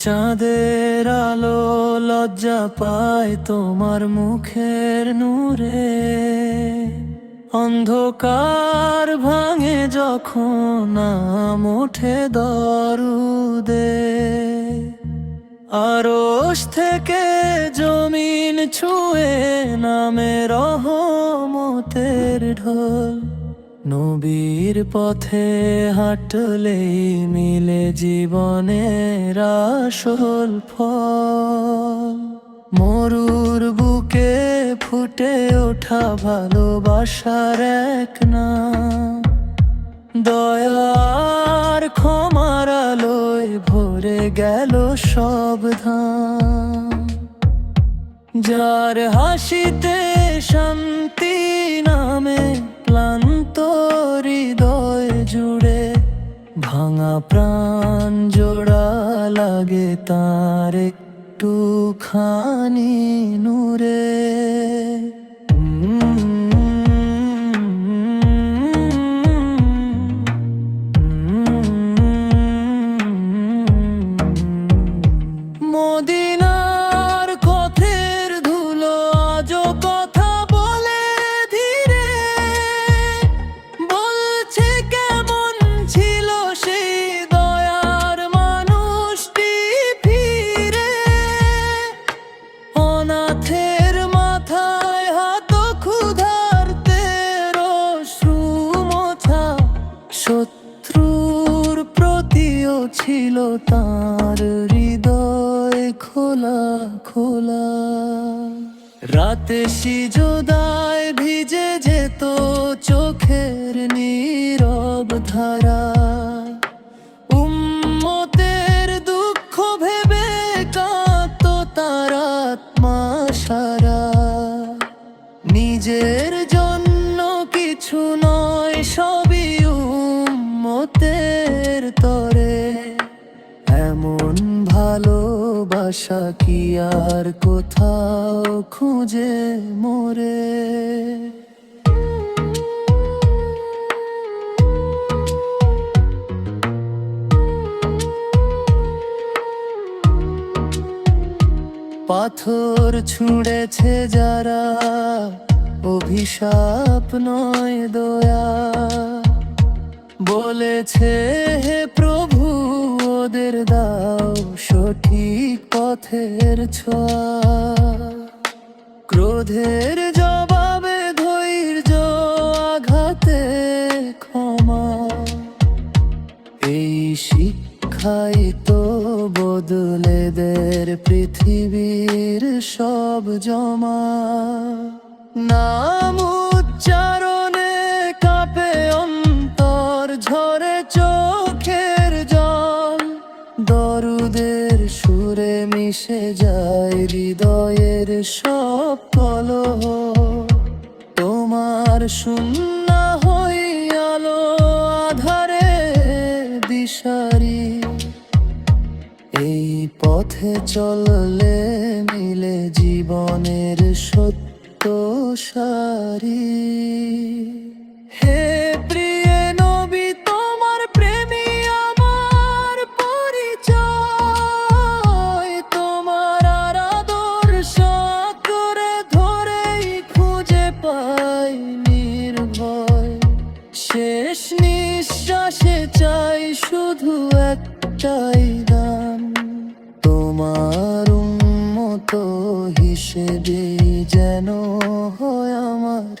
চাঁদের আলো লজ্জা পায় তোমার মুখের নূরে। অন্ধকার ভাঙে যখন নাম ওঠে দরুদে। আরশ থেকে জমিন ছুঁয়ে নামে রহমতের ঢোল। নবীর পথে হাঁটলেই মিলে জীবনের আসল ফল। মরুর বুকে ফুটে ওঠা ভালোবাসার এক নাম। দয়ার ক্ষমার আলোয় ভরে গেল সব যার হাসিতে শান্তি নামে জুড়ে ভাঙা প্রাণ জোড়া লাগে তার একটু খানি ছিল তার হৃদয় খোলা খোলা। রাতে সিজদায় ভিজে যেত চোখের নীরব ধারা। উম্মতের দুঃখ ভেবে কাঁদত তার আত্মা সারা। নিজের ভালোবাসা কি আর কোথাও খুঁজে মোরে? পাথর ছুঁড়েছে যারা, অভিশাপ নয় দয়া। বলেছে, হে প্রভু, ওদের সঠিক পথের ছোঁয়া। ক্রোধের জবাবে ধৈর্য আঘাতে ক্ষমা। এই শিক্ষাই তো বদলে দের পৃথিবীর সব জমা। নাম উচ্চারণে মিশে যায় হৃদয়ের সব কলহ। তোমার শূন্য হই আলো আধারে দিশারি। এই পথে চললে মিলে জীবনের সত্য সারি। হে নিঃশ্বাসে চাই শুধু একটাই দান তোমার মতো হিসেবে যেন হয় আমার